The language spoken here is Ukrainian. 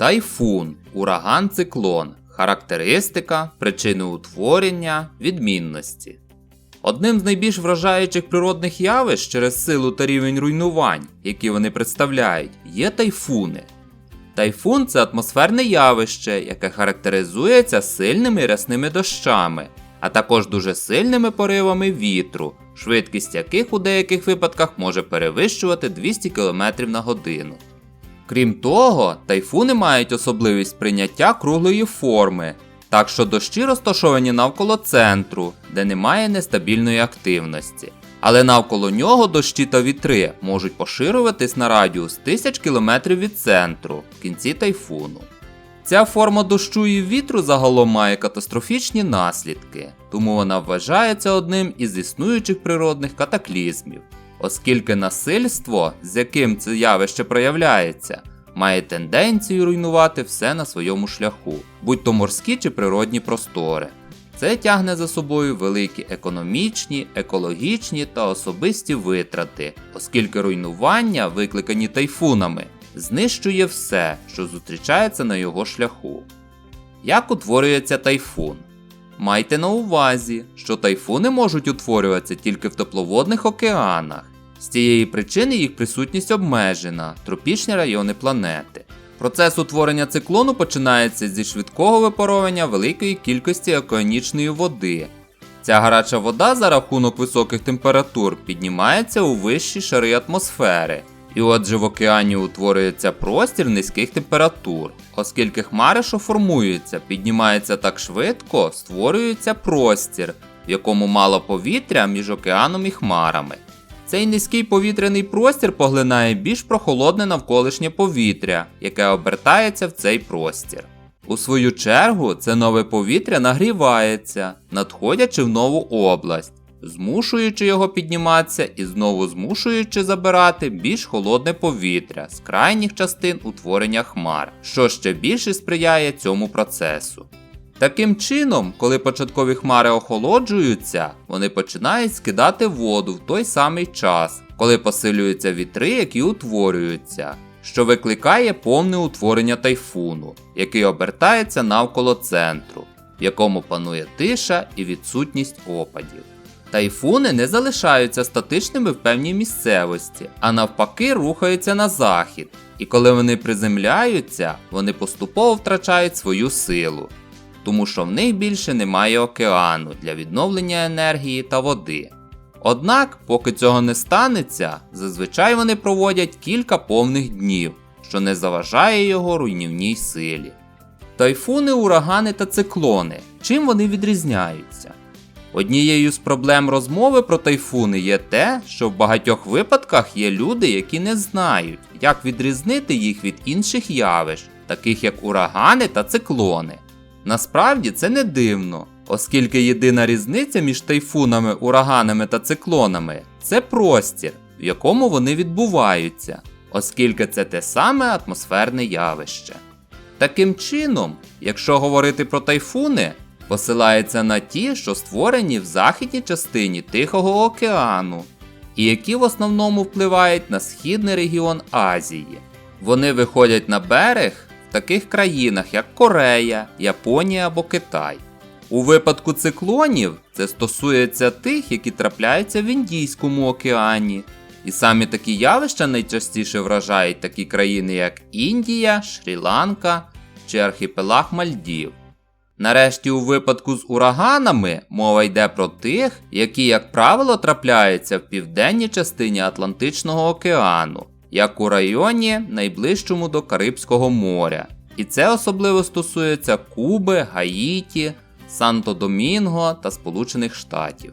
Тайфун, ураган циклон. Характеристика, причини утворення, відмінності. Одним з найбільш вражаючих природних явищ через силу та рівень руйнувань, які вони представляють, є тайфуни. Тайфун це атмосферне явище, яке характеризується сильними рясними дощами, а також дуже сильними поривами вітру, швидкість яких у деяких випадках може перевищувати 200 км на годину. Крім того, тайфуни мають особливість прийняття круглої форми, так що дощі розташовані навколо центру, де немає нестабільної активності. Але навколо нього дощі та вітри можуть поширюватись на радіус тисяч кілометрів від центру в кінці тайфуну. Ця форма дощу і вітру загалом має катастрофічні наслідки, тому вона вважається одним із існуючих природних катаклізмів, оскільки насильство, з яким це явище проявляється, має тенденцію руйнувати все на своєму шляху, будь то морські чи природні простори. Це тягне за собою великі економічні, екологічні та особисті витрати, оскільки руйнування, викликані тайфунами, знищує все, що зустрічається на його шляху. Як утворюється тайфун? Майте на увазі, що тайфуни можуть утворюватися тільки в тепловодних океанах. З цієї причини їх присутність обмежена тропічні райони планети. Процес утворення циклону починається зі швидкого випаровування великої кількості океанічної води. Ця гаряча вода за рахунок високих температур піднімається у вищі шари атмосфери. І отже в океані утворюється простір низьких температур, оскільки хмари, що формуються, піднімаються так швидко, створюється простір, в якому мало повітря між океаном і хмарами. Цей низький повітряний простір поглинає більш прохолодне навколишнє повітря, яке обертається в цей простір. У свою чергу, це нове повітря нагрівається, надходячи в нову область, змушуючи його підніматися і знову змушуючи забирати більш холодне повітря з крайніх частин утворення хмар, що ще більше сприяє цьому процесу. Таким чином, коли початкові хмари охолоджуються, вони починають скидати воду в той самий час, коли посилюються вітри, які утворюються, що викликає повне утворення тайфуну, який обертається навколо центру, в якому панує тиша і відсутність опадів. Тайфуни не залишаються статичними в певній місцевості, а навпаки рухаються на захід, і коли вони приземляються, вони поступово втрачають свою силу тому що в них більше немає океану для відновлення енергії та води. Однак, поки цього не станеться, зазвичай вони проводять кілька повних днів, що не заважає його руйнівній силі. Тайфуни, урагани та циклони. Чим вони відрізняються? Однією з проблем розмови про тайфуни є те, що в багатьох випадках є люди, які не знають, як відрізнити їх від інших явищ, таких як урагани та циклони. Насправді це не дивно, оскільки єдина різниця між тайфунами, ураганами та циклонами це простір, в якому вони відбуваються, оскільки це те саме атмосферне явище. Таким чином, якщо говорити про тайфуни, посилається на ті, що створені в західній частині Тихого океану, і які в основному впливають на східний регіон Азії. Вони виходять на берег таких країнах, як Корея, Японія або Китай. У випадку циклонів це стосується тих, які трапляються в Індійському океані. І самі такі явища найчастіше вражають такі країни, як Індія, Шрі-Ланка чи архіпелаг Мальдів. Нарешті, у випадку з ураганами мова йде про тих, які, як правило, трапляються в південній частині Атлантичного океану, як у районі, найближчому до Карибського моря. І це особливо стосується Куби, Гаїті, Санто Домінго та Сполучених Штатів.